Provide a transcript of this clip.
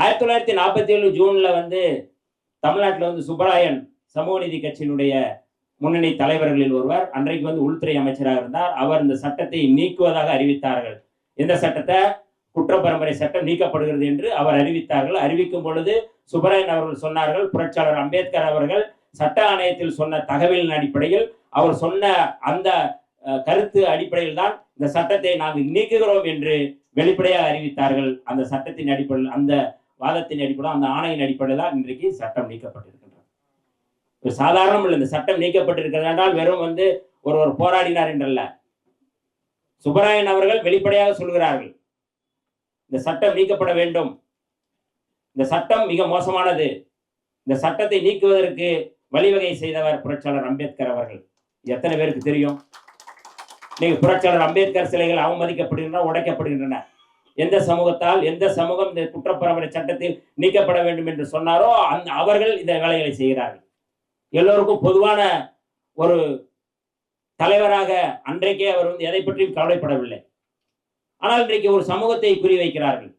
ஆயிரத்தி தொள்ளாயிரத்தி நாற்பத்தி ஏழு ஜூன்ல வந்து தமிழ்நாட்டில் வந்து சுப்பராயன் சமூக நீதி கட்சியினுடைய முன்னணி தலைவர்களில் ஒருவர் அன்றைக்கு வந்து உள்துறை அமைச்சராக இருந்தார். அவர் இந்த சட்டத்தை நீக்குவதாக அறிவித்தார்கள். இந்த சட்டத்தை? குற்றப்பரம்பரை சட்டம் நீக்கப்படுகிறது என்று அவர் அறிவித்தார்கள். அறிவிக்கும் பொழுது சுப்பராயன் அவர்கள் சொன்னார்கள் புரட்சியாளர் அம்பேத்கர் அவர்கள் சட்ட ஆணையத்தில் சொன்ன தகவலின் அடிப்படையில் அவர் சொன்ன அந்த கருத்து அடிப்படையில் தான் இந்த சட்டத்தை நாங்கள் நீக்குகிறோம் என்று வெளிப்படையாக அறிவித்தார்கள். அந்த சட்டத்தின் அடிப்படையில் அந்த வாதத்தின் அடிப்படையில் அந்த ஆணையின் அடிப்படையில் தான் இன்றைக்கு சட்டம் நீக்கப்பட்டிருக்கின்றது. ஒரு சாதாரணம் இல்லை இந்த சட்டம் நீக்கப்பட்டிருக்கிறது என்றால் வெறும் வந்து ஒருவர் போராடினார் என்றல்ல. சுப்பராயன் அவர்கள் வெளிப்படையாக சொல்கிறார்கள் இந்த சட்டம் நீக்கப்பட வேண்டும். இந்த சட்டம் மிக மோசமானது. இந்த சட்டத்தை நீக்குவதற்கு வழிவகை செய்தவர் புரட்சியாளர் அம்பேத்கர் அவர்கள். எத்தனை பேருக்கு தெரியும்? இன்னைக்கு புரட்சியாளர் அம்பேத்கர் சிலைகள் அவமதிக்கப்படுகின்றன உடைக்கப்படுகின்றன. எந்த சமூகத்தால் எந்த சமூகம் இந்த குற்றப்பரம்பரை சட்டத்தில் நீக்கப்பட வேண்டும் என்று சொன்னாரோ அந்த அவர்கள் இந்த வேலைகளை செய்கிறார்கள். எல்லோருக்கும் பொதுவான ஒரு தலைவராக அன்றைக்கே அவர் வந்து எதை பற்றியும் கவலைப்படவில்லை. ஆனால் இன்றைக்கு ஒரு சமூகத்தை குறிவைக்கிறார்கள்.